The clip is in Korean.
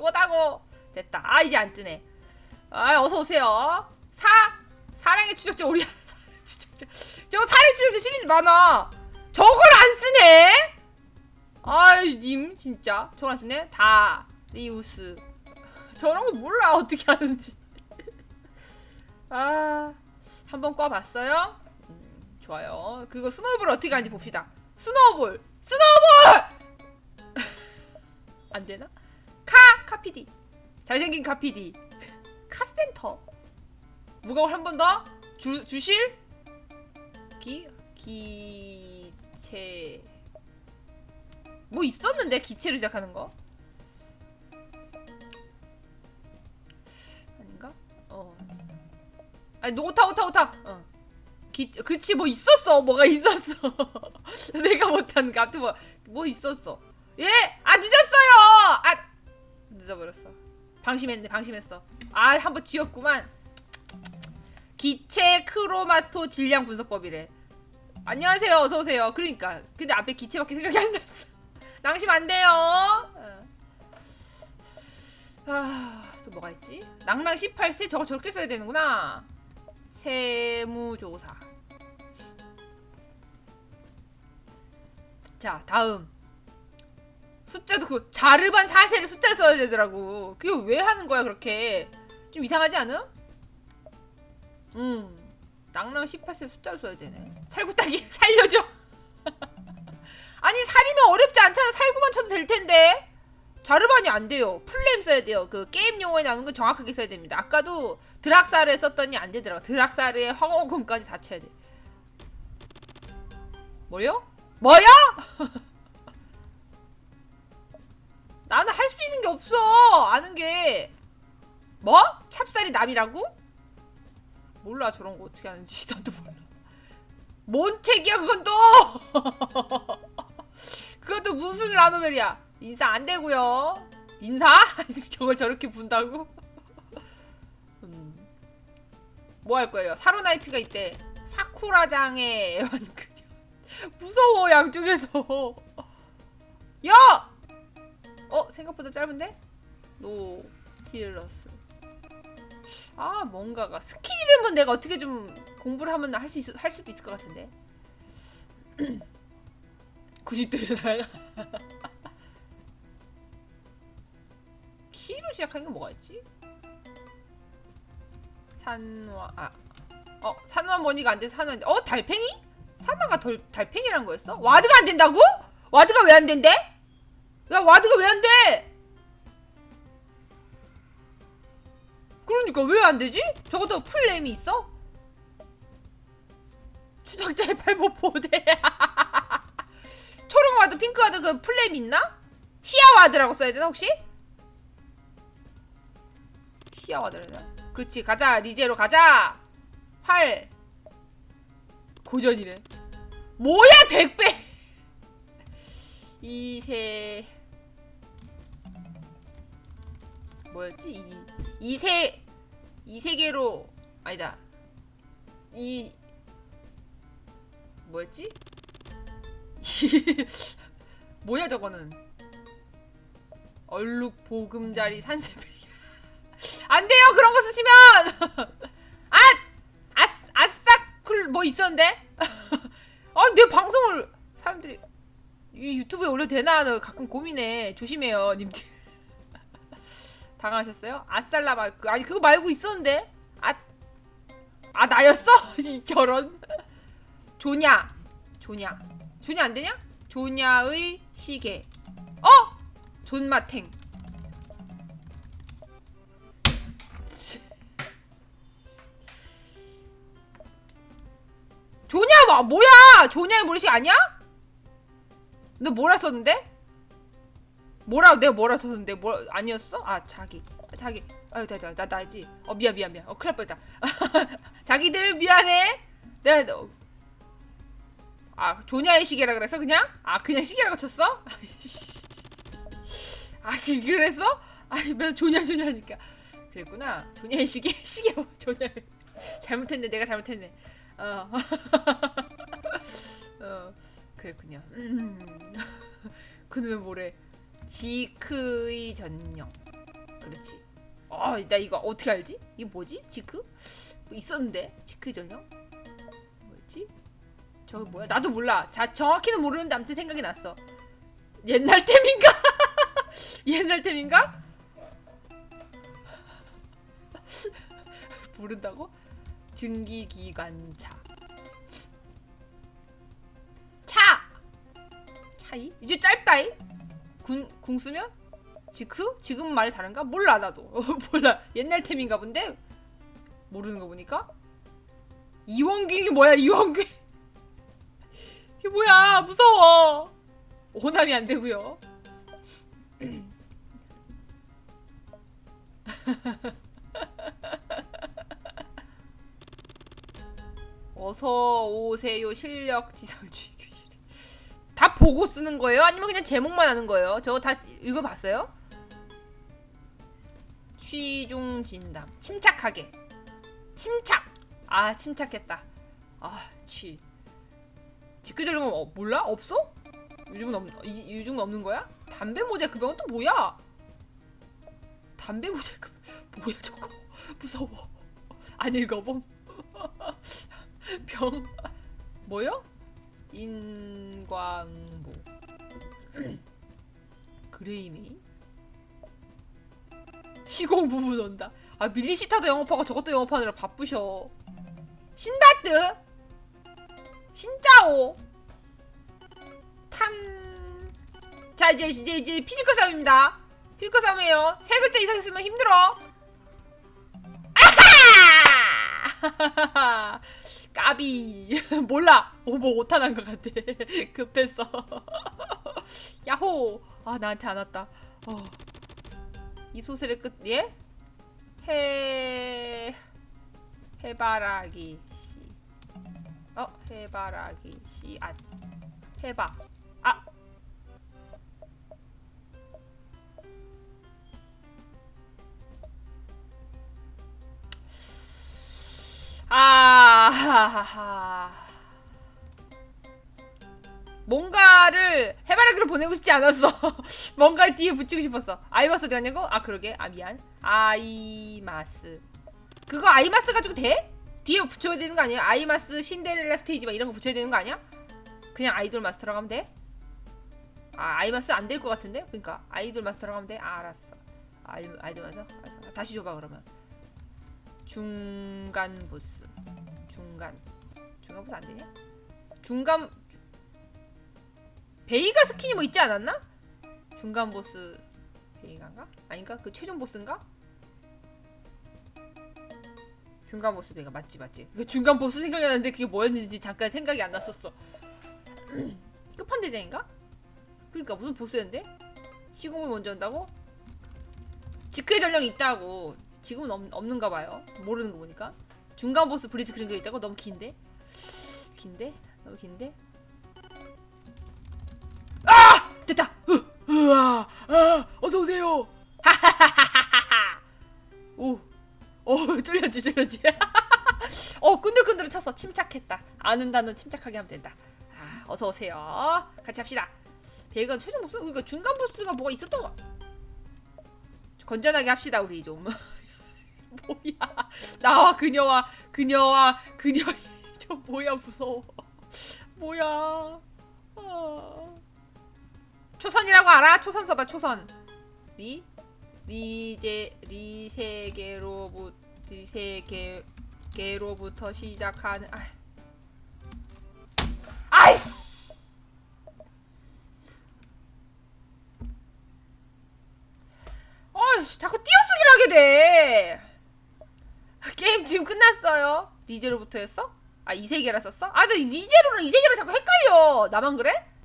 거다고 됐다. 아 이제 안 뜨네. 아 어서 오세요. 사 사랑의 추적자 우리 추적자. 저 사랑의 추적자 시리즈 많아. 저걸 안 쓰네? 아이 님 진짜. 저걸 안 쓰네? 다 리우스. 저런 거 몰라. 어떻게 하는지. 아 한번 꽈봤어요? 음, 좋아요. 그거 스노우볼 어떻게 하는지 봅시다. 스노우볼! 스노우볼! 안 되나 카 카피디. 잘생긴 카피디. 카센터. 무거워 한번 더? 주 주실? 기 기체. 뭐 있었는데 기체로 시작하는 거? 아닌가? 어. 아니 노- 오타 오타 오타. 어. 기, 그치 뭐 있었어. 뭐가 있었어. 내가 못한 거 아무튼 뭐, 뭐 있었어. 예? 아 늦었어요! 아 늦어버렸어. 방심했네 방심했어. 아 한번 지었구만. 기체 크로마토 질량 분석법이래. 안녕하세요 어서오세요. 그러니까. 근데 앞에 기체밖에 생각이 안 났어. 낭심 안 돼요. 어. 아또 뭐가 있지? 낭낭 18세 저거 저렇게 써야 되는구나. 세무조사. 자 다음 숫자도 그 자르반 4세를 숫자를 써야 되더라고. 그게 왜 하는 거야 그렇게? 좀 이상하지 않음? 음. 낭랑 18세 숫자를 써야 되네. 살구따기 살려줘. 아니 살이면 어렵지 않잖아. 살구만 쳐도 될 텐데. 자르반이 안 돼요. 풀네임 써야 돼요. 그 게임 용어에 나오는 건 정확하게 써야 됩니다. 아까도 드락사르에 썼더니 안 되더라고. 드락사르에 황호금까지 다 쳐야 돼. 뭐요? 뭐요? 나는 할 수 있는 게 없어 아는 게 뭐? 찹쌀이 남이라고? 몰라 저런 거 어떻게 하는지 나도 몰라 뭔 책이야 그건 또 그것도 무슨 라노벨이야 인사 안 되고요 인사? 저걸 저렇게 분다고? 음. 뭐 할 거예요? 사로나이트가 있대 사쿠라장의 애완 그녀 무서워 양쪽에서 야! 어 생각보다 짧은데? 노 틸러스 아 뭔가가 스킬 이름은 내가 어떻게 좀 공부를 하면 할 수 있, 할 수도 있을 것 같은데 90도에서 날아가 키로 시작하는 게 뭐가 있지? 산화 아. 어 산화 머니가 안 돼서 산화 어 달팽이? 산화가 덜, 달팽이란 거였어? 와드가 안 된다고? 와드가 왜 안 된대? 야 와드가 왜 안 돼? 그러니까 왜 안 되지? 적어도 풀네임이 있어? 추적자의 팔목 보대. 초록 와드, 핑크 와드 그 풀네임 있나? 시야 와드라고 써야 되나 혹시? 시야 와드래나? 그치 가자 리제로 가자. 활 고전이래. 뭐야 백배. 이세 뭐였지? 이 이세 이 세계로 아니다. 이 뭐였지? 뭐야 저거는? 얼룩 보금자리 산세배기 안 돼요! 그런 거 쓰시면! 아 아스 아싸클 뭐 있었는데? 아내 방송을 사람들이 이 유튜브에 올려도 되나? 너 가끔 고민해. 조심해요 님들 당하셨어요? 아살라마 그 아니 그거 말고 있었는데 아 아 나였어? 이 저런 조냐 조냐 조냐 안 되냐? 조냐의 시계 어 존마탱 조냐 뭐 뭐야 조냐의 모래시계 아니야? 너 뭐라 썼는데? 뭐라 내가 뭐라 썼는데 뭐 아니었어? 아 자기 자기. 아유 나나 나, 나지. 어 미안 미안 미안. 어 큰일 날 뻔했다. 자기들 미안해. 내가 너, 아 조냐의 시계라 그래서 그냥? 아 그냥 시계라고 쳤어? 아 그- 그랬어? 아니 맨 조냐 조냐니까. 그랬구나. 조냐의 시계 시계 뭐 조냐. 잘못했네 내가 잘못했네. 어, 어 그랬군요. 음. 그놈의 뭐래 지크의 전령 그렇지. 아, 나 이거 어떻게 알지? 이거 뭐지? 지크? 뭐 있었는데 지크 전령? 뭐였지? 저거 뭐야? 나도 몰라. 자, 정확히는 모르는데 아무튼 생각이 났어. 옛날 템인가? 옛날 템인가? 모른다고? 증기기관차. 차! 차이? 이제 짧다이? 군, 궁수면? 지크? 지금 말이 다른가? 몰라 나도. 몰라. 옛날 템인가 본데? 모르는 거 보니까? 이원균이 뭐야 이원균 이게 뭐야? 무서워. 오남이 안 되고요. 어서 오세요 실력 지상주의 다 보고 쓰는 거예요? 아니면 그냥 제목만 하는 거예요? 저거 다 읽어봤어요? 취중 진담. 침착하게. 침착! 아 침착했다. 아취 지크절름은 어, 몰라? 없어? 요즘은 없 이- 요즘은 없는 거야? 담배 모자 그 병은 또 뭐야? 담배 모자 그 뭐야 저거? 무서워. 안 읽어봄? 병? 뭐요 인광보 그레이미 시공 부분 온다. 아 밀리시타도 영업하고 저것도 영업하느라 바쁘셔. 신바트 신짜오 탐. 자 이제 이제 이제 피지컬 싸움입니다. 피지컬 싸움이에요. 세 글자 이상 있으면 힘들어. 아하! 까비. 몰라. 오버 오탄한 것 같아. 급했어 야호. 아 나한테 안 왔다. 어. 이 소설의 끝 예? 해 해바라기 씨. 어 해바라기 씨앗 해바 아 아하하 뭔가를 해바라기로 보내고 싶지 않았어. 뭔가를 뒤에 붙이고 싶었어. 아이마스 어디 갔냐고? 아 그러게. 아 미안. 아이마스. 그거 아이마스 가지고 돼? 뒤에 붙여야 되는 거 아니야? 아이마스 신데렐라 스테이지 막 이런 거 붙여야 되는 거 아니야? 그냥 아이돌 마스터라고 하면 돼? 아 아이마스 안 될 것 같은데? 그러니까 아이돌 마스터라고 하면 돼? 아, 알았어. 아이, 아이돌 마스터? 알았어. 다시 줘봐 그러면. 중간 보스. 중간. 중간 보스 안 되냐? 중간 베이가 스킨이 뭐 있지 않았나? 중간 보스 베이가인가? 아닌가? 그 최종 보스인가? 중간 보스 베이가 맞지 맞지. 그 중간 보스 생각이 나는데 그게 뭐였는지 잠깐 생각이 안 났었어. 끝판 대장인가? 그러니까 무슨 보스였는데? 시공이 먼저 온다고? 지크의 전령이 있다고. 지금은 없, 없는가 봐요. 모르는 거 보니까. 중간 보스 브리즈 그런 게 있다고? 너무 긴데? 긴데? 너무 긴데? 됐다. 으, 으아, 아, 어서 오세요. 하하하하하. 오, 오, 쫄렸지, 쫄렸지. 어, 끈들끈들 쳤어. 침착했다. 아는 단어 침착하게 하면 된다. 아, 어서 오세요. 같이 합시다. 배가 최종 보스, 그러니까 중간 보스가 뭐가 있었던 거. 건전하게 합시다, 우리 좀. 뭐야? 나와 그녀와 그녀와 그녀. 저 뭐야 무서워. 뭐야? 아. 초선이라고 알아? 초선 써봐 초선 리 리제 리세계로부 리세계 개로부터 시작하는 아. 리제로부터 했어? 아 이세계라 썼어? 아나 리제로랑 이세계랑 자꾸 헷갈려 나만 그래?